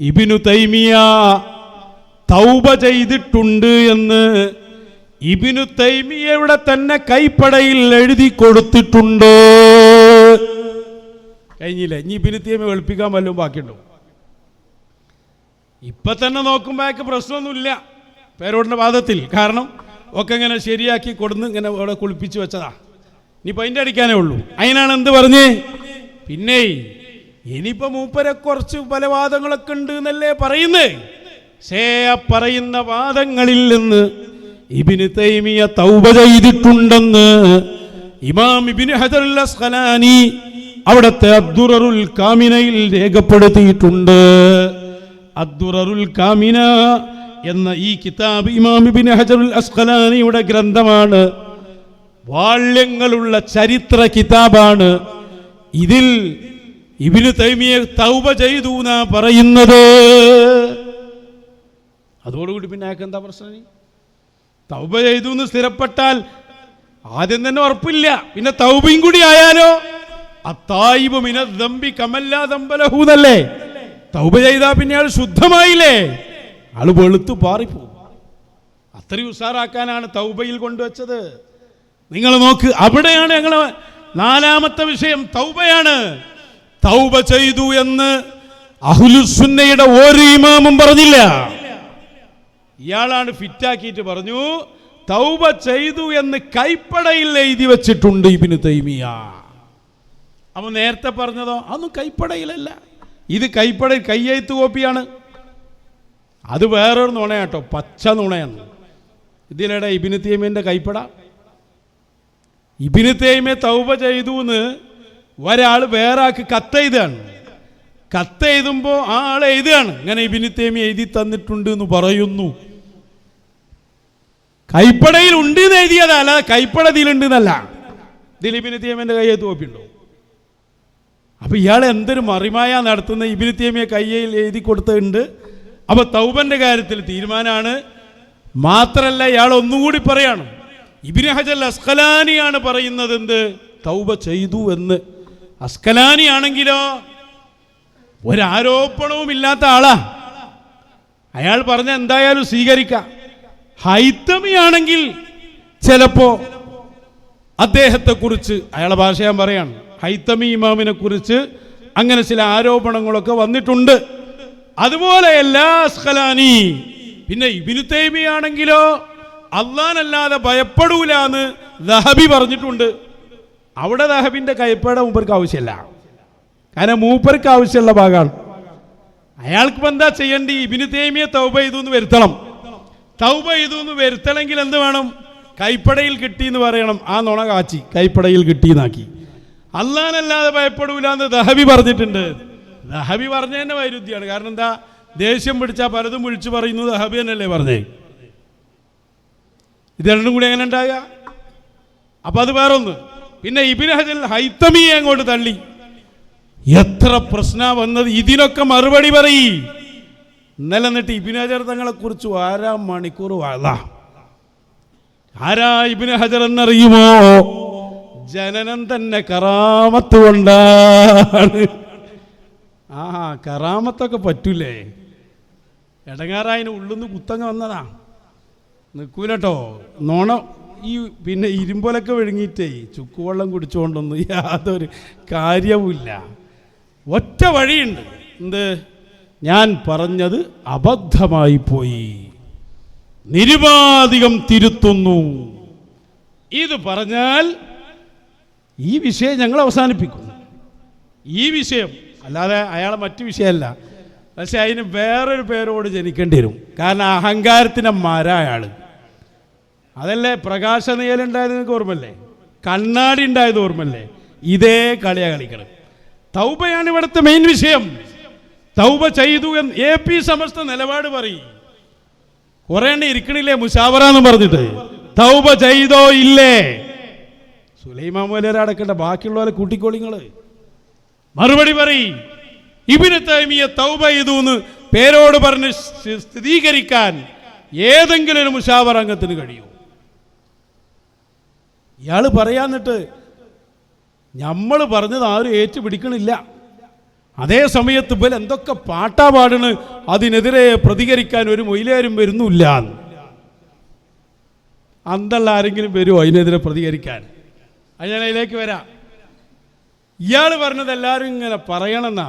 ഇബിനു തൈമിയ തൗബ ചെയ്തിട്ടുണ്ട് എന്ന് ഇബിനു തൈമിയയുടെ തന്നെ കൈപ്പടയിൽ എഴുതി കൊടുത്തിട്ടുണ്ട്. കഴിഞ്ഞില്ലേ? ഇനി ഇബിനു തൈമിയ വെളുപ്പിക്കാൻ വല്ലതും ബാക്കിയുണ്ടോ? ഇപ്പൊ തന്നെ നോക്കുമ്പോഴേക്ക് പ്രശ്നമൊന്നുമില്ല. പേരോടിന്റെ വാദത്തിൽ. കാരണം ഒക്കെ ഇങ്ങനെ ശരിയാക്കി കൊടുന്ന് ഇങ്ങനെ അവിടെ കുളിപ്പിച്ചു വെച്ചതാ. ഇനി പൈന്റെ അടിക്കാനേ ഉള്ളൂ. അതിനാണ് എന്ത് പറഞ്ഞേ? പിന്നെ ഇനിയിപ്പോ മൂപ്പരെ കുറച്ച് പല വാദങ്ങളൊക്കെ ഉണ്ട് എന്നല്ലേ പറയുന്നേ ആ പറയുന്ന വാദങ്ങളിൽ നിന്ന് ഇബിന് തൈമിയ തൗബ ചെയ്തിട്ടുണ്ടെന്ന് ഇമാം ഇബിന് ഹജറുൽ അസ്ഖലാനി അവിടുത്തെ കാമിനയിൽ രേഖപ്പെടുത്തിയിട്ടുണ്ട്. അദ്ദുററുൽ കാമിന എന്ന ഈ കിതാബ് ഇമാം ഇബിൻ ഹജറുൽ അസ്ഖലാനിയുടെ ഗ്രന്ഥമാണ്. വാള്യങ്ങളുള്ള ചരിത്ര കിതാബാണ്. ഇതിൽ ഇബിന് തൈമിയെ തൗബ ചെയ്തു എന്നാ പറയുന്നത്. അതോടുകൂടി പിന്നെ അയാൾക്ക് എന്താ പ്രശ്നം? തൗബ ചെയ്തു എന്ന് സ്ഥിരപ്പെട്ടാൽ ആദ്യം തന്നെ ഉറപ്പില്ല. പിന്നെ തൗബയും കൂടി ആയാലോ? അത്തായിബ് മിന ദമ്പി കമല്ലാ ദമ്പലഹൂന്നല്ലേ തൗബ ചെയ്താ പിന്നെ ആൾ ശുദ്ധമായില്ലേ? ആൾ വെളുത്തു പാറിപ്പോ അത്രയും ഉഷാറാക്കാനാണ് തൗബയിൽ കൊണ്ടുവച്ചത്. നിങ്ങൾ നോക്ക് അവിടെയാണ് ഞങ്ങൾ നാലാമത്തെ വിഷയം. തൗബയാണ്. തൗബ ചെയ്തു എന്ന് അഹുലുസുന്നയുടെ ഒരു ഇമാമും പറഞ്ഞില്ല. ഇയാളാണ് ഫിറ്റാക്കിയിട്ട് പറഞ്ഞു തൗബ ചെയ്തു എന്ന് കൈപ്പടയിൽ എഴുതി വെച്ചിട്ടുണ്ട് ഇബിന് തൈമിയ. അവൻ നേരത്തെ പറഞ്ഞതോ അതൊന്നും കൈപ്പടയിലല്ല. ഇത് കൈപ്പടയിൽ കയ്യെഴുത്ത് കോപ്പിയാണ്. അത് വേറൊരു നുണയാട്ടോ പച്ച നുണയാണ്. ഇതിലടെ ഇബിന് തൈമിയുടെ കൈപ്പട. ഇബിന് തൈമെ തൗബ ചെയ്തു എന്ന് ഒരാൾ വേറെ ആൾക്ക് കത്തെഴുതാണ് കത്തെഴുതുമ്പോൾ ആ ആൾ എഴുതുകയാണ്. ഇങ്ങനെ ഇബിനിത്തേമി തൈമി എഴുതി തന്നിട്ടുണ്ട് എന്ന് പറയുന്നു. കൈപ്പടയിൽ ഉണ്ട് എന്ന് എഴുതിയതല്ല കൈപ്പട ഇതിലുണ്ട് എന്നല്ല. ദിലീപിന് തീയമ്മന്റെ തോപ്പിണ്ടോ? കോപ്പിയുണ്ടോ അപ്പൊ ഇയാൾ എന്തൊരു മറിമായ നടത്തുന്ന ഇബിന് തീയമിയെ കയ്യിൽ എഴുതി കൊടുത്തിട്ടുണ്ട് അപ്പൊ തൗബന്റെ കാര്യത്തിൽ തീരുമാനമാണ് മാത്രല്ല ഇയാൾ ഒന്നുകൂടി പറയാണ്. ഇബിന് ഹജൽ അസ്കലാനിയാണ് പറയുന്നത് എന്ത്? തൗബ ചെയ്തു എന്ന്. അസ്കലാനി ആണെങ്കിലോ ഒരാരോപണവും ഇല്ലാത്ത ആളാ. അയാൾ പറഞ്ഞ എന്തായാലും സ്വീകരിക്കാം. ഹൈത്തമിയാണെങ്കിൽ ചിലപ്പോ അദ്ദേഹത്തെ കുറിച്ച് അയാളെ ഭാഷ ഞാൻ പറയാണ്. ഹൈത്തമി ഇമാമിനെ കുറിച്ച് അങ്ങനെ ചില ആരോപണങ്ങളൊക്കെ വന്നിട്ടുണ്ട്. അതുപോലെ എല്ലാ അസ്ഖലാനി പിന്നെ ഇബിനു തൈമിയാണെങ്കിലോ അള്ളാനല്ലാതെ ഭയപ്പെടൂല എന്ന് ദഹബി പറഞ്ഞിട്ടുണ്ട്. അവിടെ ദഹബിന്റെ കൈപ്പേടെ മൂപ്പർക്ക് ആവശ്യമില്ല. കാരണം മൂപ്പർക്ക് ആവശ്യമുള്ള ഭാഗമാണ്. അയാൾക്ക് എന്താ ചെയ്യേണ്ടി? ഇബിന് തേമിയെ തൗബ ചെയ്തു എന്ന് വരുത്തണം. തൗബ ചെയ്തു എന്ന് വരുത്തണമെങ്കിൽ എന്ത് വേണം? കൈപ്പടയിൽ കിട്ടി എന്ന് പറയണം. ആ നുണ കാച്ചി കൈപ്പടയിൽ കിട്ടി എന്നാക്കി അല്ലാനല്ലാതെ ഭയപ്പെടൂല എന്ന് ദഹബി പറഞ്ഞിട്ടുണ്ട്. ദഹബി പറഞ്ഞതിന്റെ വൈരുദ്ധ്യമാണ്. കാരണം എന്താ? ദേഷ്യം പിടിച്ചാൽ പലതും വിളിച്ചു പറയുന്നു ദഹബി തന്നെയല്ലേ പറഞ്ഞേ. ഇത് രണ്ടും കൂടി എങ്ങനെ ഉണ്ടാകുക അപ്പൊ അത് വേറൊന്ന്. പിന്നെ ഇബിനഹജൽ ഹൈത്തമിയെ അങ്ങോട്ട് തള്ളി. എത്ര പ്രശ്ന വന്നത്? ഇതിനൊക്കെ മറുപടി പറയി. ഇന്നലെ എന്നിട്ട് ഇബിനഹജർ തങ്ങളെ കുറിച്ച് ആരാ മണിക്കൂർ വാഴ ആരാ ഇബിന് ഹജർ എന്നറിയുമോ? ജനനം തന്നെ കറാമത്ത് കൊണ്ടാണ്. ആ കറാമത്തൊക്കെ പറ്റൂലേ. എടങ്ങാറായതിന് ഉള്ളുന്ന് കുത്തങ്ങ വന്നതാ. നിൽക്കൂലട്ടോ നോണ ഈ പിന്നെ ഇരുമ്പലൊക്കെ വിഴുങ്ങിയിട്ടേ ചുക്കുവെള്ളം കുടിച്ചുകൊണ്ടൊന്നും യാതൊരു കാര്യവുമില്ല. ഒറ്റ വഴിയുണ്ട്. എന്ത്? ഞാൻ പറഞ്ഞത് അബദ്ധമായി പോയി. നിരുപാധികം തിരുത്തുന്നു. ഇത് പറഞ്ഞാൽ ഈ വിഷയം ഞങ്ങൾ അവസാനിപ്പിക്കും. ഈ വിഷയം അല്ലാതെ അയാളെ മറ്റു വിഷയമല്ല. പക്ഷെ അതിന് വേറൊരു പേരോട് ജനിക്കേണ്ടി വരും. കാരണം അഹങ്കാരത്തിന്റെ മര അയാൾ അതല്ലേ പ്രകാശ നീലുണ്ടായത് നിങ്ങൾക്ക് ഓർമ്മല്ലേ കണ്ണാടി ഉണ്ടായത് ഓർമ്മല്ലേ ഇതേ കളിയാ കളിക്കണം തൗബയാണ് ഇവിടുത്തെ മെയിൻ വിഷയം. തൗബ ചെയ്തു എന്ന് എ പി സമസ്ത നിലപാട് പറയും. കുറെ എണ്ണ ഇരിക്കണില്ലേ മുഷാവറ എന്ന് പറഞ്ഞിട്ട്? തൗബ ചെയ്തോ ഇല്ലേ? സുലൈമാൻ മോലര അടക്കണ്ട ബാക്കിയുള്ളവരെ കൂട്ടിക്കോളിങ്ങൾ മറുപടി പറയും ഇബിന് തൈമിയ തൗബ ചെയ്തു എന്ന് പേരോട് പറഞ്ഞ് സ്ഥി- സ്ഥിരീകരിക്കാൻ ഏതെങ്കിലും ഒരു മുഷാവർ അംഗത്തിന് കഴിയൂ ഇയാള് പറയാന്നിട്ട് നമ്മൾ പറഞ്ഞത് ആരും ഏറ്റുപിടിക്കണില്ല അതേ സമയത്ത് ഇവൽ എന്തൊക്കെ പാട്ടാ പാടണ് അതിനെതിരെ പ്രതികരിക്കാൻ ഒരു മൊയിലേരും വരുന്നില്ല അന്തള്ള ആരെങ്കിലും വരുമോ അതിനെതിരെ പ്രതികരിക്കാൻ അത് ഞാൻ അതിലേക്ക് വരാം ഇയാൾ പറഞ്ഞത് എല്ലാവരും ഇങ്ങനെ പറയണമെന്നാ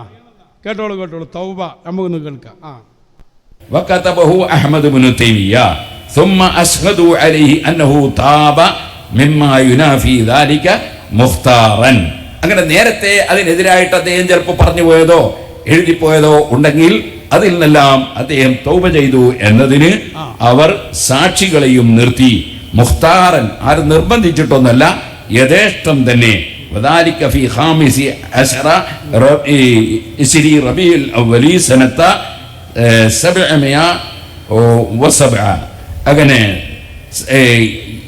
കേട്ടോളൂ കേട്ടോളൂ തൗബ നമുക്കൊന്ന് കേൾക്കാം ആ وكتبه أحمد بن تيمية ثم أشهدوا عليه أنه تاب مما ينافي ذلك مختارا അങ്ങനെ നേരത്തെ അതിനെതിരായിട്ട് അദ്ദേഹം ചിലപ്പോൾ പറഞ്ഞു പോയതോ എഴുതിപ്പോയതോ ഉണ്ടെങ്കിൽ അതിൽ നിന്നെല്ലാം അദ്ദേഹം തൗബ ചെയ്തു എന്നതിന് അവർ സാക്ഷികളെയും നിർത്തി മുഖ്താറൻ ആരും നിർബന്ധിച്ചിട്ടൊന്നല്ല യഥേഷ്ടം തന്നെ وذلك في خامس عشر ربيع إسري ربيع الأولي سنة സബഅമിയ വസബഅ അങ്ങനെ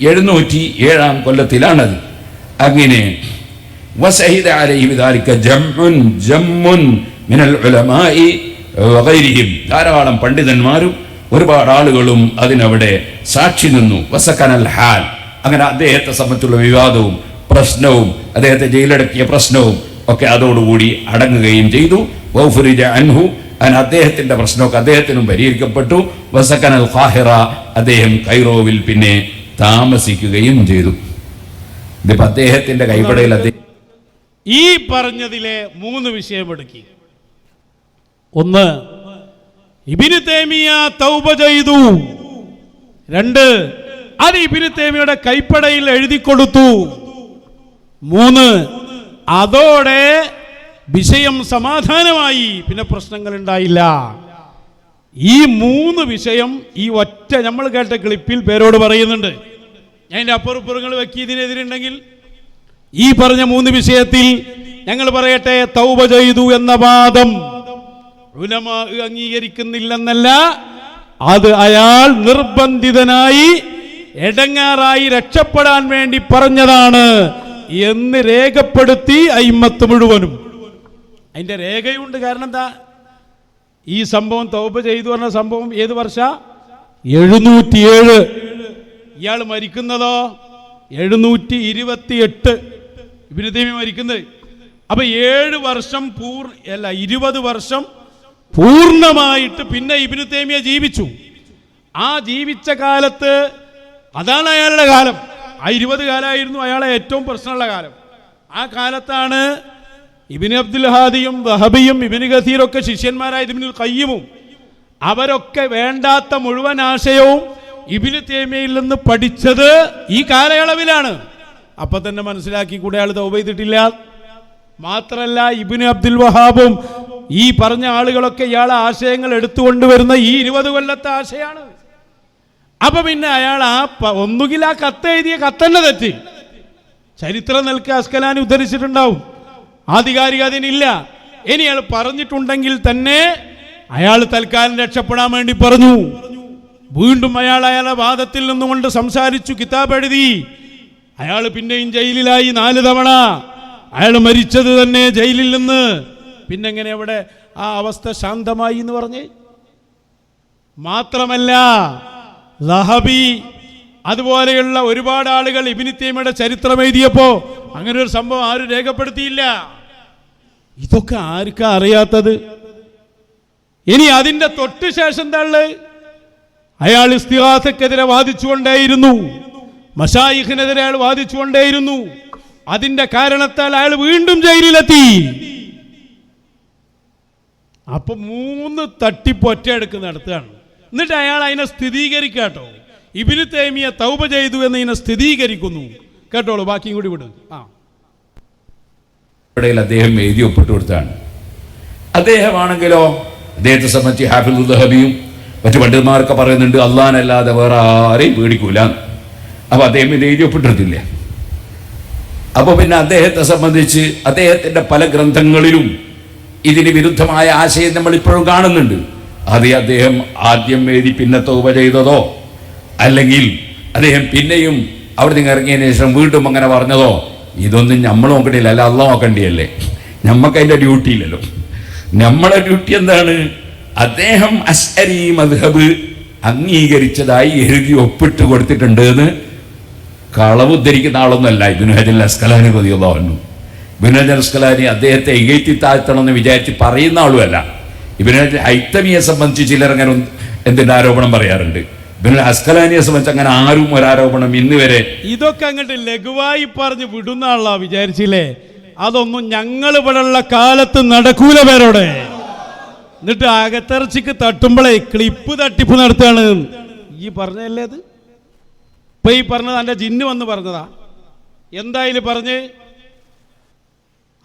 എഴുന്നൂറ്റി ഏഴാം കൊല്ലത്തിലാണത്. അങ്ങനെ ധാരാളം പണ്ഡിതന്മാരും ഒരുപാട് ആളുകളും അതിനവിടെ സാക്ഷി നിന്നു. വസക്കനൽ ഹാൽ. അങ്ങനെ അദ്ദേഹത്തെ സംബന്ധിച്ചുള്ള വിവാദവും പ്രശ്നവും അദ്ദേഹത്തെ ജയിലടക്കിയ പ്രശ്നവും ഒക്കെ അതോടുകൂടി അടങ്ങുകയും ചെയ്തു. അൻഹു. അങ്ങനെ അദ്ദേഹത്തിന്റെ പ്രശ്നമൊക്കെ അദ്ദേഹത്തിനും പരിഹരിക്കപ്പെട്ടു. വസക്കനൽ ഖാഹിറ അദ്ദേഹം കൈറോവിൽ പിന്നെ താമസിക്കുകയും ചെയ്തു. ഇതിപ്പോ അദ്ദേഹത്തിന്റെ കൈപടയിൽ അദ്ദേഹം ഈ പറഞ്ഞതിലെ മൂന്ന് വിഷയം എടുക്കി. ഒന്ന് ഇബിന് തേമിയ തൗബ ചെയ്തു. രണ്ട് അത് ഇബിന് തേമിയുടെ കൈപ്പടയിൽ എഴുതി കൊടുത്തു. മൂന്ന് അതോടെ വിഷയം സമാധാനമായി. പിന്നെ പ്രശ്നങ്ങൾ ഉണ്ടായില്ല. ഈ മൂന്ന് വിഷയം ഈ ഒറ്റ നമ്മൾ കേട്ട ക്ലിപ്പിൽ പേരോട് പറയുന്നുണ്ട്. ഞാൻ എന്റെ അപ്പുറപ്പുറങ്ങൾ വെക്കി ഇതിനെതിരുണ്ടെങ്കിൽ ഈ പറഞ്ഞ മൂന്ന് വിഷയത്തിൽ ഞങ്ങൾ പറയട്ടെ തൗബ ചെയ്തു എന്ന വാദം ഉലമാ അംഗീകരിക്കുന്നില്ലെന്നല്ല അത് അയാൾ നിർബന്ധിതനായി എടങ്ങാറായി രക്ഷപ്പെടാൻ വേണ്ടി പറഞ്ഞതാണ് എന്ന് രേഖപ്പെടുത്തി അയിമത്ത് മുഴുവനും. അതിന്റെ രേഖയുണ്ട് കാരണം എന്താ? ഈ സംഭവം തൗബ ചെയ്തു പറഞ്ഞ സംഭവം ഏത് വർഷ? എഴുന്നൂറ്റിയേഴ്. ഇയാൾ മരിക്കുന്നതോ? എഴുന്നൂറ്റി ഇരുപത്തി എട്ട് ഇബിന് തൈമി മരിക്കുന്നത്. അപ്പൊ ഏഴ് വർഷം പൂർ അല്ല ഇരുപത് വർഷം പൂർണമായിട്ട് പിന്നെ ഇബിനു തേമിയ ജീവിച്ചു. ആ ജീവിച്ച കാലത്ത് അതാണ് അയാളുടെ കാലം. ആ ഇരുപത് കാലമായിരുന്നു അയാളെ ഏറ്റവും പ്രശ്നമുള്ള കാലം. ആ കാലത്താണ് ഇബിന് അബ്ദുൽ ഹാദിയും വഹബിയും ഇബിന് ഖസീറൊക്കെ ശിഷ്യന്മാരായ ഇബിനുൽ കയ്യുമും അവരൊക്കെ വേണ്ടാത്ത മുഴുവൻ ആശയവും ഇബിന് തേമയിൽ നിന്ന് പഠിച്ചത് ഈ കാലയളവിലാണ്. അപ്പൊ തന്നെ മനസ്സിലാക്കി കൂടെ ആൾ തൗബ ചെയ്തിട്ടില്ല. മാത്രല്ല ഇബിന് അബ്ദുൽ വഹാബും ഈ പറഞ്ഞ ആളുകളൊക്കെ ഇയാളെ ആശയങ്ങൾ എടുത്തുകൊണ്ടുവരുന്ന ഈ ഇരുപത് കൊല്ലത്തെ ആശയാണ്. അപ്പൊ പിന്നെ അയാൾ ആ ഒന്നുകിൽ ആ കത്ത് എഴുതിയ കത്തന്നെ തെറ്റി. ചരിത്രം നിൽക്കുക അസ്കലാനി ഉദ്ധരിച്ചിട്ടുണ്ടാവും. ആധികാരിക അതിനില്ല ഇനി അയാൾ പറഞ്ഞിട്ടുണ്ടെങ്കിൽ തന്നെ അയാൾ തൽക്കാലം രക്ഷപ്പെടാൻ വേണ്ടി പറഞ്ഞു. വീണ്ടും അയാൾ അയാളെ വാദത്തിൽ നിന്നുകൊണ്ട് സംസാരിച്ചു കിതാബ് എഴുതി. അയാൾ പിന്നെയും ജയിലിലായി നാല് തവണ. അയാൾ മരിച്ചത് തന്നെ ജയിലിൽ നിന്ന്. പിന്നെങ്ങനെ അവിടെ ആ അവസ്ഥ ശാന്തമായി എന്ന് പറഞ്ഞ്? മാത്രമല്ല ലഹബി അതുപോലെയുള്ള ഒരുപാട് ആളുകൾ ഇബിനിത്തേമയുടെ തൈമയുടെ ചരിത്രം എഴുതിയപ്പോ അങ്ങനെ ഒരു സംഭവം ആരും രേഖപ്പെടുത്തിയില്ല. ഇതൊക്കെ ആർക്കാ അറിയാത്തത്? ഇനി അതിന്റെ തൊട്ട് ശേഷം എന്താ അയാൾ ഇസ്തിഹാസക്കെതിരെ വാദിച്ചുകൊണ്ടേയിരുന്നു. മഷായിഖിനെതിരെ അയാൾ വാദിച്ചുകൊണ്ടേയിരുന്നു. അതിന്റെ കാരണത്താൽ അയാൾ വീണ്ടും ജയിലിലെത്തി. അപ്പൊ മൂന്ന് തട്ടിപ്പ് ഒറ്റയെടുക്ക് നടത്തുകയാണ്. എന്നിട്ട് അയാൾ അതിനെ സ്ഥിരീകരിക്കാട്ടോ ഇബിന് തേമിയ തൗപ ചെയ്തു എന്ന് ഇതിനെ സ്ഥിരീകരിക്കുന്നു. കേട്ടോളൂ ബാക്കിയും കൂടി വിടും. ആ. ഇടയിൽ അദ്ദേഹം എഴുതി ഒപ്പിട്ട് കൊടുത്താണ് അദ്ദേഹമാണെങ്കിലോ? അദ്ദേഹത്തെ സംബന്ധിച്ച് ഹാഫിദുദ്ദഹബിയും ദഹബിയും മറ്റു പണ്ഡിതന്മാരൊക്കെ പറയുന്നുണ്ട് അള്ളഹാനല്ലാതെ വേറെ ആരെയും പേടിക്കൂല. അപ്പൊ അദ്ദേഹം ഇത് എഴുതി ഒപ്പിട്ടിട്ടില്ല. അപ്പൊ പിന്നെ അദ്ദേഹത്തെ സംബന്ധിച്ച് അദ്ദേഹത്തിന്റെ പല ഗ്രന്ഥങ്ങളിലും ഇതിന് വിരുദ്ധമായ ആശയം നമ്മൾ ഇപ്പോഴും കാണുന്നുണ്ട്. അത് അദ്ദേഹം ആദ്യം എഴുതി പിന്നെ തോപ ചെയ്തതോ? അല്ലെങ്കിൽ അദ്ദേഹം പിന്നെയും അവിടെ നിന്ന് ഇറങ്ങിയതിന് ശേഷം വീണ്ടും അങ്ങനെ പറഞ്ഞതോ? ഇതൊന്നും നമ്മൾ നോക്കണ്ടില്ല. അല്ല അല്ല നോക്കണ്ടിയല്ലേ? നമുക്ക് അതിന്റെ ഡ്യൂട്ടി ഇല്ലല്ലോ. നമ്മളെ ഡ്യൂട്ടി എന്താണ്? അദ്ദേഹം അസ്അരി മദ്ഹബ് അംഗീകരിച്ചതായി എഴുതി ഒപ്പിട്ട് കൊടുത്തിട്ടുണ്ട് എന്ന് കളവ് ഉദ്ധരിക്കുന്ന ആളൊന്നുമല്ല. ഇബിനു ഹജൽ അസ്കലാനി പ്രതിയുള്ളവന്നു ബിനോജ് അസ്കലാനി അദ്ദേഹത്തെ ഇകഴ്ത്തി താഴ്ത്തണം എന്ന് വിചാരിച്ച് പറയുന്ന ആളുമല്ല. ഇവനെ ഹൈത്തമിയെ സംബന്ധിച്ച് ചിലർ അങ്ങനെ എന്തിന്റെ ആരോപണം പറയാറുണ്ട്. ബിനോജ് അസ്കലാനിയെ സംബന്ധിച്ച് അങ്ങനെ ആരും ഒരാരോപണം ഇന്ന് വരെ ഇതൊക്കെ അങ്ങോട്ട് ലഘുവായി പറഞ്ഞ് ആളാ വിചാരിച്ചില്ലേ? അതൊന്നും ഞങ്ങൾ ഇവിടെയുള്ള കാലത്ത് നടക്കൂല പേരോടെ. എന്നിട്ട് അകത്തിറച്ചിക്ക് തട്ടുമ്പോഴേ ക്ലിപ്പ് തട്ടിപ്പ് നടത്തുകയാണ്. ഈ പറഞ്ഞല്ലേ അത്? ഇപ്പൊ ഈ പറഞ്ഞത് എന്റെ ജിന്ന് വന്ന് പറഞ്ഞതാ. എന്തായാലും പറഞ്ഞ്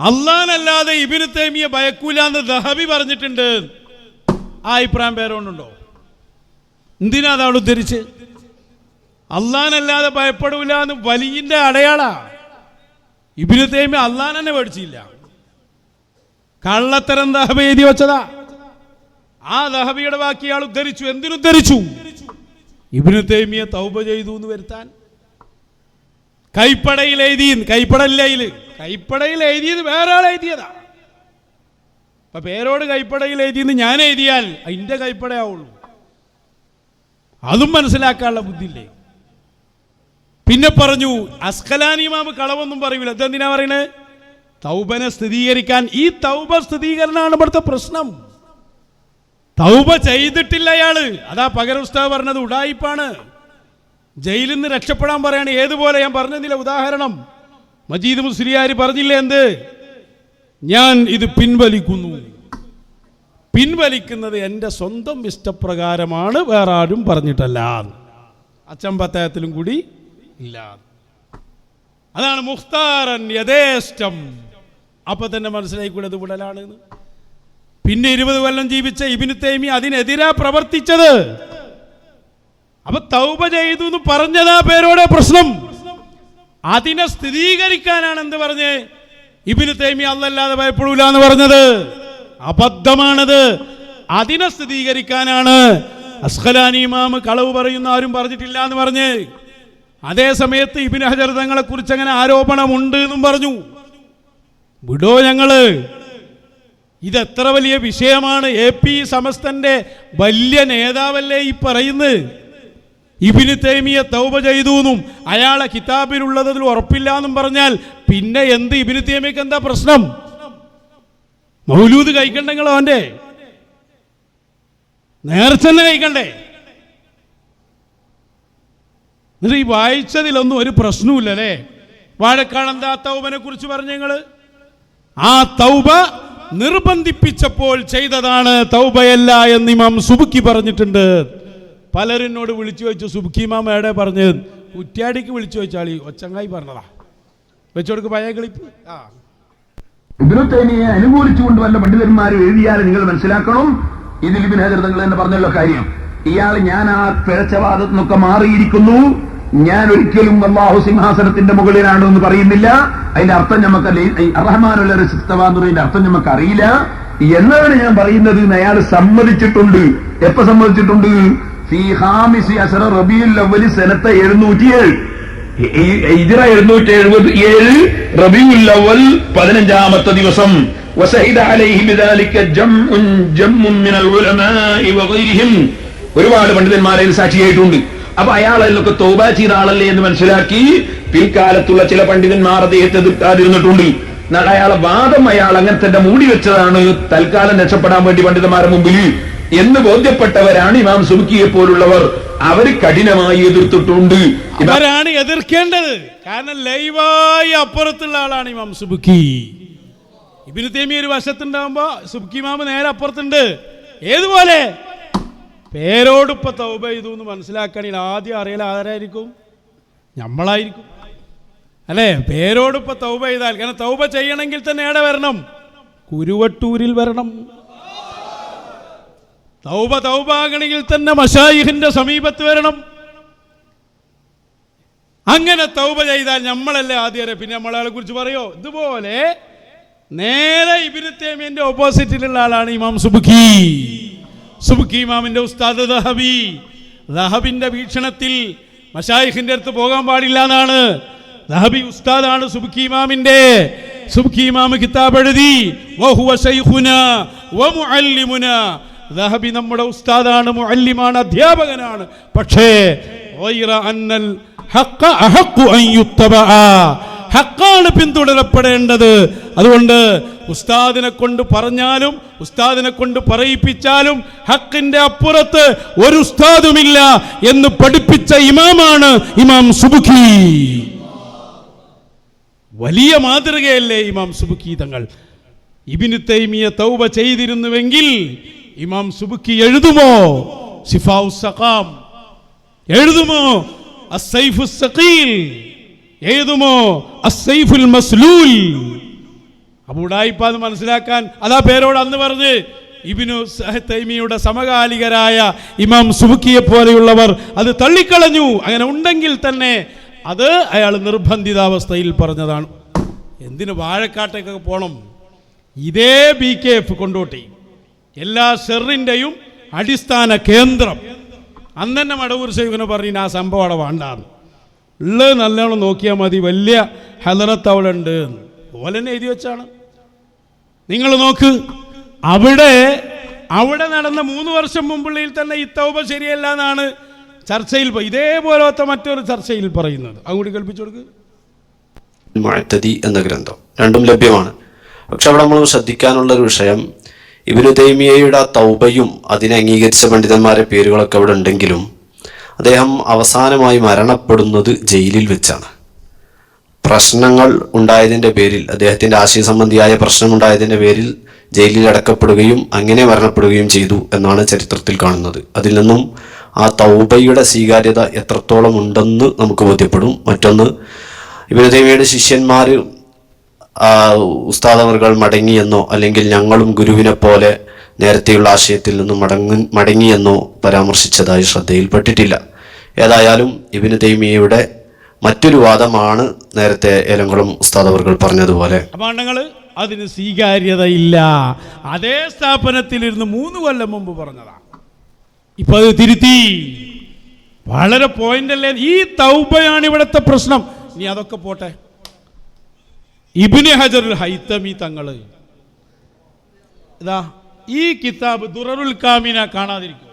അള്ളാനല്ലാതെ ഇബിന് തേമിയെ ഭയക്കൂല എന്ന് ദഹബി പറഞ്ഞിട്ടുണ്ട്. ആ അഭിപ്രായം പേരോണ്ടുണ്ടോ എന്തിനാ അതാണ് ഉദ്ധരിച്ച്? അള്ളാനല്ലാതെ ഭയപ്പെടൂല എന്ന് വലിയന്റെ അടയാളാ. ഇബിന് തേമി അള്ളാൻ തന്നെ പേടിച്ചില്ല. കള്ളത്തരം ദഹബ എഴുതി വെച്ചതാ. ആ ദഹബിയുടെ ബാക്കി ആൾ ഉദ്ധരിച്ചു. എന്തിനുദ്ധരിച്ചു ഇബിന് തേമിയെ തൗബ ചെയ്തു എന്ന് വരുത്താൻ. കൈപ്പടയിൽ എഴുതി കൈപ്പടയിലയിൽ കൈപ്പടയിൽ എഴുതിയത് വേറെ ആൾ എഴുതിയതാ. അപ്പൊ പേരോട് കൈപ്പടയിൽ എഴുതിയെന്ന് ഞാൻ എഴുതിയാൽ അതിന്റെ കൈപ്പടയാവുള്ളൂ. അതും മനസ്സിലാക്കാനുള്ള ബുദ്ധിയില്ലേ? പിന്നെ പറഞ്ഞു അസ്കലാനി മാമ് കളവൊന്നും പറയൂല. ഇതെന്തിനാ പറയണേ? തൗബനെ സ്ഥിരീകരിക്കാൻ. ഈ തൗബ സ്ഥിരീകരണമാണ് ഇവിടുത്തെ പ്രശ്നം. തൗബ ചെയ്തിട്ടില്ല അയാൾ അതാ പകരം ഉസ്താവ് പറഞ്ഞത് ഉടായിപ്പാണ്. ജയിലിൽ നിന്ന് രക്ഷപ്പെടാൻ പറയാണ്. ഏതുപോലെ ഞാൻ പറഞ്ഞതില്ല ഉദാഹരണം. മജീദ് മുസ്ലിയാർ പറഞ്ഞില്ലേ എന്ത്? ഞാൻ ഇത് പിൻവലിക്കുന്നു. പിൻവലിക്കുന്നത് എന്റെ സ്വന്തം ഇഷ്ടപ്രകാരമാണ് വേറെ ആരും പറഞ്ഞിട്ടല്ല അച്ചമ്പത്തായത്തിലും കൂടി ഇല്ല. അതാണ് മുഖ്താരൻ യഥേഷ്ടം. അപ്പൊ തന്നെ മനസ്സിലായിക്കൂടെ വിടലാണ് എന്ന്. പിന്നെ ഇരുപത് കൊല്ലം ജീവിച്ച ഇബിന് തേമി അതിനെതിരാ പ്രവർത്തിച്ചത്. അപ്പൊ തൗബ ചെയ്തു എന്ന് പറഞ്ഞതാ പേരോടെ പ്രശ്നം. അതിനെ സ്ഥിരീകരിക്കാനാണ് എന്ത് പറഞ്ഞ്? ഇബിന് തേമി അല്ലല്ലാതെ ഭയപ്പെടൂല എന്ന് പറഞ്ഞത്. അബദ്ധമാണത്. അതിനെ സ്ഥിരീകരിക്കാനാണ്. അസ്ഖലാനി ഇമാമ് കളവ് പറയുന്ന ആരും പറഞ്ഞിട്ടില്ല എന്ന് പറഞ്ഞ്. അതേ സമയത്ത് ഇബിൻ ഹജർ തങ്ങളെ കുറിച്ച് അങ്ങനെ ആരോപണമുണ്ട് എന്നും പറഞ്ഞു. വിടോ ഞങ്ങൾ. എത്ര വലിയ വിഷയമാണ്. എ പി സമസ്തന്റെ വലിയ നേതാവല്ലേ ഈ പറയുന്നത്. ഇബിന് തേമിയെ തൗബ ചെയ്തു എന്നും അയാളെ കിതാബിലുള്ളതിൽ ഉറപ്പില്ല എന്നും പറഞ്ഞാൽ പിന്നെ എന്ത് ഇബിന് തേമിയക്ക് എന്താ പ്രശ്നം? മൗലൂദ് കഴിക്കണ്ടെങ്കിലോ നേർച്ച നേർച്ചെന്ന് കഴിക്കണ്ടേ എന്നിട്ട് ഈ വായിച്ചതിലൊന്നും ഒരു പ്രശ്നവുമില്ല അല്ലേ? വാഴക്കാണെന്താ തൗബനെ കുറിച്ച് പറഞ്ഞു ഞങ്ങൾ ആ തൗബ നിർബന്ധിപ്പിച്ചപ്പോൾ ചെയ്തതാണ്. തൗബയല്ല എന്ന് ഇമാം സുബുക്കി പറഞ്ഞിട്ടുണ്ട്. പലരിനോട് വിളിച്ചു ചോദിച്ചു സുബുക്കി ഇമാം എവിടെ പറഞ്ഞത് കുറ്റ്യാടിക്ക് വിളിച്ചു ചോദിച്ചാളി ഒച്ചങ്ങായി പറഞ്ഞതാ. വെച്ചോടുക്ക് പഴയ കളിപ്പ് ആ. ഇബിനു തൈമിയെ അനുകൂലിച്ചുകൊണ്ട് വല്ല പണ്ഡിതന്മാർ എഴുതിയാൽ നിങ്ങൾ മനസ്സിലാക്കണം. ഇതിൽ ഇബിൻ ഹജർ തങ്ങൾ തന്നെ പറഞ്ഞല്ലോ കാര്യം. ഇയാൾ ഞാൻ ആ പിഴച്ചവാദത്തിൽ നിന്നൊക്കെ മാറിയിരിക്കുന്നു. ഞാൻ ഒരിക്കലും അള്ളാഹു സിംഹാസനത്തിന്റെ മുകളിലാണ് എന്ന് പറയുന്നില്ല. അതിന്റെ അർത്ഥം നമുക്ക് അറഹമാനുള്ള സിസ്തവാന്നുള്ളതിന്റെ അർത്ഥം നമുക്ക് അറിയില്ല. എന്നാണ് ഞാൻ പറയുന്നത് അയാൾ സമ്മതിച്ചിട്ടുണ്ട്. എപ്പോ സമ്മതിച്ചിട്ടുണ്ട്? ഫീ ഹാമിസി അസറ റബിയുൽ അവലി സെനത്തെ എഴുന്നൂറ്റിയേഴ്. ഇജ്റ എഴുന്നൂറ്റി എഴുപത് ഏഴ് റബിയുൽ അവൽ പതിനഞ്ചാമത്തെ ദിവസം وشهد عليه بذلك جمع جمع من العلماء وغيرهم ഒരുപാട് പണ്ഡിതന്മാരെ ഇതിൽ സാക്ഷിയായിട്ടുണ്ട് അപ്പൊ അയാൾ അതിലൊക്കെ തോബ ചെയ്ത ആളല്ലേ എന്ന് മനസ്സിലാക്കി പിൽക്കാലത്തുള്ള ചില പണ്ഡിതന്മാർ അദ്ദേഹത്തെ എതിർക്കാതിരുന്നിട്ടുണ്ട് എന്നാൽ അയാളെ വാദം അയാൾ അങ്ങനെ തന്നെ മൂടി വെച്ചതാണ് തൽക്കാലം രക്ഷപ്പെടാൻ വേണ്ടി പണ്ഡിതന്മാരുടെ മുമ്പിൽ എന്ന് ബോധ്യപ്പെട്ടവരാണ് ഇമാം സുബുക്കിയെ പോലുള്ളവർ. അവർ കഠിനമായി എതിർത്തിട്ടുണ്ട്. ഇവരാണ് എതിർക്കേണ്ടത്. കാരണം ലൈവായി അപ്പുറത്തുള്ള ആളാണ് ഇമാം സുബുക്കി. ഇബിന് തേമി ഒരു വശത്തുണ്ടാവുമ്പോ സുബുക്കി ഇമാമ് നേരെ അപ്പുറത്തുണ്ട്. ഏതുപോലെ? പേരോടൊപ്പ തൗബ ചെയ്തു എന്ന് മനസ്സിലാക്കണമെങ്കിൽ ആദ്യം അറിയൽ ആരായിരിക്കും? നമ്മളായിരിക്കും അല്ലേ? പേരോടൊപ്പ തൗബ ചെയ്താൽ കാരണം തൗബ ചെയ്യണമെങ്കിൽ തന്നെ എവിടെ വരണം? കുരുവട്ടൂരിൽ വരണം. തൗബ തൗബാകണമെങ്കിൽ തന്നെ മഷായിഹിന്റെ സമീപത്ത് വരണം. അങ്ങനെ തൗബ ചെയ്താൽ നമ്മളല്ലേ ആദ്യം പിന്നെ നമ്മളെ കുറിച്ച് പറയോ? ഇതുപോലെ നേരെ ഇബിന് തേമിയന്റെ ഓപ്പോസിറ്റിലുള്ള ആളാണ് ഇമാം സുബുഖി സുബുഖി ഇമാമിന്റെ ഉസ്താദ് ദഹബി. ദഹബിന്റെ വീക്ഷണത്തിൽ മഷായിഹിന്റെ അടുത്ത് പോകാൻ പാടില്ല എന്നാണ്. ദഹബി ഉസ്താദാണ് സുബുഖി ഇമാമിന്റെ. സുബുഖി ഇമാം കിതാബ് എഴുതി വഹുവ ദഹബി നമ്മുടെ ഉസ്താദാണ് മുഅല്ലിമാണ് അധ്യാപകനാണ്. പക്ഷേ അന്നൽ ഹഖ അഹഖു അൻ യുത്തബഅ. ഹഖാണ് പിന്തുടരപ്പെടേണ്ടത്. അതുകൊണ്ട് ഉസ്താദിനെ കൊണ്ട് പറഞ്ഞാലും ഉസ്താദിനെ കൊണ്ട് പറയിപ്പിച്ചാലും ഹക്കിന്റെ അപ്പുറത്ത് ഒരു ഉസ്താദുമില്ല എന്ന് പഠിപ്പിച്ച ഇമാമാണ് ഇമാം സുബുഖി വലിയ മാതൃകയല്ലേ ഇമാം സുബുഖി തങ്ങൾ. ഇബിനു തൈമിയ തൗബ ചെയ്തിരുന്നുവെങ്കിൽ ഇമാം സുബുക്കി എഴുതുമോ? സഖാം. എഴുതുമോ? സഖീൽ. എഴുതുമോ? അസ്സൈഫുൽ മസ്ലൂൽ. അത് മനസ്സിലാക്കാൻ അതാ പേരോട് അന്ന് പറഞ്ഞ് ഇബിനു തൈമിയുടെ സമകാലികരായ ഇമാം സുബുക്കിയെ പോലെയുള്ളവർ അത് തള്ളിക്കളഞ്ഞു. അങ്ങനെ ഉണ്ടെങ്കിൽ തന്നെ അത് അയാൾ നിർബന്ധിതാവസ്ഥയിൽ പറഞ്ഞതാണ്. എന്തിന് വാഴക്കാട്ടേക്കൊക്കെ പോണം? ഇതേ ബി കെ എഫ് കൊണ്ടോട്ടി. എല്ലാ ഷെറിന്റെയും അടിസ്ഥാന കേന്ദ്രം. അന്ന് തന്നെ മടവൂർ സൈഫിനെ പറഞ്ഞു ആ സംഭവം അവിടെ വേണ്ടാന്ന്. ഉള്ളത് നല്ലോണം നോക്കിയാൽ മതി വലിയ ഹലറത്ത് അവിടെ ഉണ്ട് ഓലെന്നെ എഴുതി വെച്ചാണ്. നിങ്ങൾ നോക്ക് അവിടെ അവിടെ നടന്ന മൂന്ന് വർഷം മുമ്പുള്ളിൽ തന്നെ തൗപ ശരിയല്ല എന്നാണ് ചർച്ചയിൽ ഇതേപോലത്തെ മറ്റൊരു ചർച്ചയിൽ പറയുന്നത്. അങ്ങോട്ട് കേൾപ്പിച്ചു കൊടുക്ക്. മഴത്തതി എന്ന ഗ്രന്ഥം രണ്ടും ലഭ്യമാണ്. പക്ഷെ അവിടെ നമ്മൾ ശ്രദ്ധിക്കാനുള്ള ഒരു വിഷയം ഇബിനു തൈമിയയുടെ ആ തൗബയും അതിനെ അംഗീകരിച്ച പണ്ഡിതന്മാരെ പേരുകളൊക്കെ അവിടെ ഉണ്ടെങ്കിലും അദ്ദേഹം അവസാനമായി മരണപ്പെടുന്നത് ജയിലിൽ വെച്ചാണ്. പ്രശ്നങ്ങൾ ഉണ്ടായതിന്റെ പേരിൽ അദ്ദേഹത്തിന്റെ ആശയ സംബന്ധിയായ പ്രശ്നമുണ്ടായതിന്റെ പേരിൽ ജയിലിൽ അടക്കപ്പെടുകയും അങ്ങനെ മരണപ്പെടുകയും ചെയ്തു എന്നാണ് ചരിത്രത്തിൽ കാണുന്നത്. അതിൽ നിന്നും ആ തൗബയുടെ സ്വീകാര്യത എത്രത്തോളം ഉണ്ടെന്ന് നമുക്ക് ബോധ്യപ്പെടും. മറ്റൊന്ന് ഇബിനു തൈമിയയുടെ ശിഷ്യന്മാർ ഉസ്താദവർകൾ മടങ്ങിയെന്നോ അല്ലെങ്കിൽ ഞങ്ങളും ഗുരുവിനെ പോലെ നേരത്തെയുള്ള ആശയത്തിൽ നിന്നും മടങ്ങ മടങ്ങിയെന്നോ പരാമർശിച്ചതായി ശ്രദ്ധയിൽപ്പെട്ടിട്ടില്ല. ഏതായാലും ഇബിന് തൈമിയയുടെ മറ്റൊരു വാദമാണ് നേരത്തെ ഏലങ്കുളം ഉസ്താദവർകൾ പറഞ്ഞതുപോലെ. അതിന് സ്വീകാര്യതയില്ല. അതേ സ്ഥാപനത്തിലിരുന്ന് മൂന്ന് കൊല്ലം മുമ്പ് പറഞ്ഞതാ. ഇപ്പൊ അത് തിരുത്തി. വളരെ പോയിന്റ് അല്ലേ? ഈ തൗബയാണ് ഇവിടുത്തെ പ്രശ്നം. ഇനി അതൊക്കെ പോട്ടെ. ഇബിന് ഹജറുൽ ഹൈത്തമി തങ്ങൾ. ഇതാ ഈ കിതാബ് ദുററുൽ കാമിന കാണാതിരിക്കും.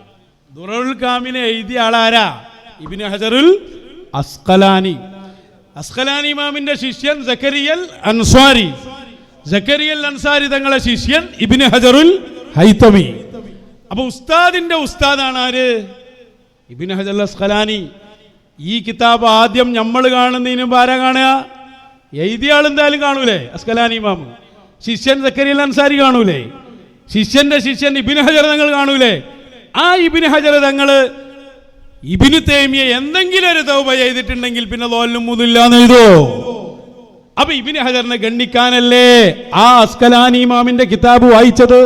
ദുററുൽ കാമിന എഴുതിയ ആളാരാ? ഇബിന് ഹജറുൽ അസ്കലാനി അസ്കലാനി ഇമാമിന്റെ ശിഷ്യൻ സക്കരിയൽ അൻസാരി സക്കരിയൽ അൻസാരി തങ്ങളെ ശിഷ്യൻ ഇബിന് ഹജറുൽ ഹൈത്തമി. അപ്പൊ ഉസ്താദിന്റെ ഉസ്താദാണ് ആര്? ഇബിന് ഹജർ അസ്കലാനി ഈ കിതാബ് ആദ്യം നമ്മൾ കാണുന്നതിന് ആരാ കാണുക? എഴുതിയ ആൾ എന്തായാലും കാണൂലേ? അസ്കലാനി ഇമാം ശിഷ്യൻ സക്കരിയൽ അൻസാരി കാണൂലേ? ശിഷ്യന്റെ ശിഷ്യൻ ഇബിന് ഹജർ തങ്ങൾ കാണൂലേ? ആ ഇബിന് ഹജർ തങ്ങൾ ഇബിന് തേമിയെ എന്തെങ്കിലും ഒരു തൗബ ചെയ്തിട്ടുണ്ടെങ്കിൽ പിന്നെ ലോലിനും മുതില്ലാന്ന് എഴുതോ? അപ്പൊ ഇബിന് ഹജറിനെ ഗണ്ണിക്കാനല്ലേ ആ അസ്കലാനി ഇമാമിന്റെ കിതാബ് വായിച്ചത്?